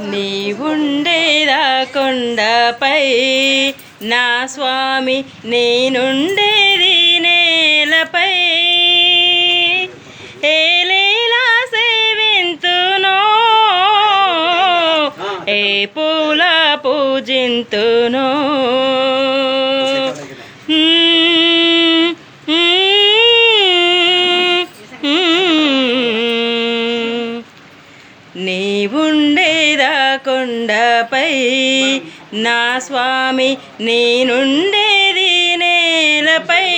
నీవుండేదా కొండపై? నా స్వామి నేనుండేది నేలపై. ఏలేలా సేవింతునో? ఏ పూల పూజింతునో? నీవుండేదా కొండపై? నా స్వామి నేనుండేది నేలపై.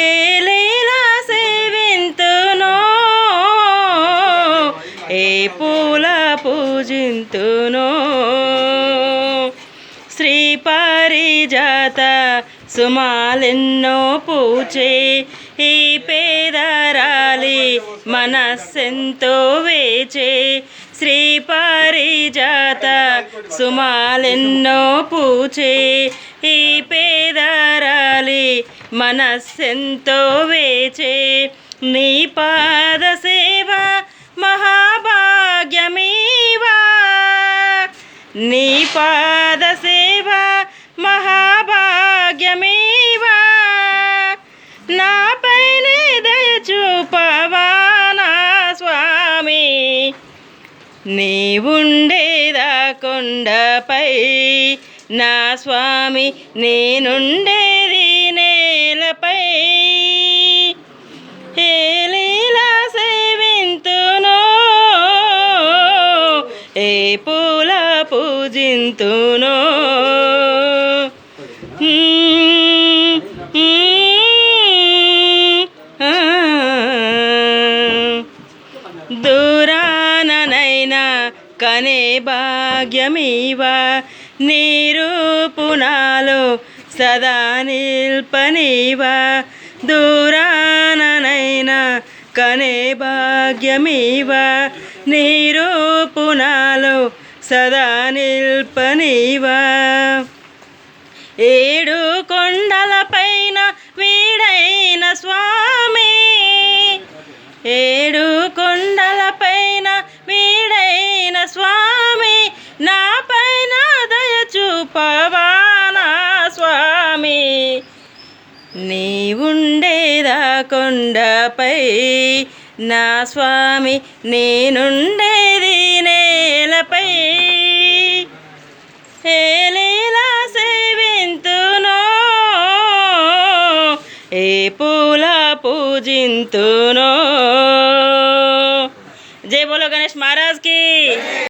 ఏలేలా సేవింతునో? ఏ పూల పూజింతునో? శ్రీ పారిజాత సుమాలెన్నో పూచే ఈ పేదరా మనస్సెంతో వేచే శ్రీ పారిజాత సుమాలెన్నో పూచే ఈ పేదరాలి మనస్సెంతో వేచే నీ పాద సేవ మహాభాగ్యమీవా? నీ పా నీవుండేదా కొండపై? నా స్వామి నేనుండేది నేలపై. ఏలీలా సేవింతునో? ఏ పూల పూజింతునో? కనే భాగ్యమీవా. నిరూపునాలు సదా నిల్పనీవా. దూరాననైనా కనే భాగ్యమీవా. నీరు సదా నిల్పనీవా. ఏడు కొండలపైన వీడైన స్వామి. ఏడు కొండలపైన పైన దయ చూపవా నా స్వామి కొండపై? నా స్వామి నేనుండేది నేలపై. ఏలీలా సేవింతునో? ఏ పూల పూజింతునో? జై బోలో గణేష్ మహారాజ్కి.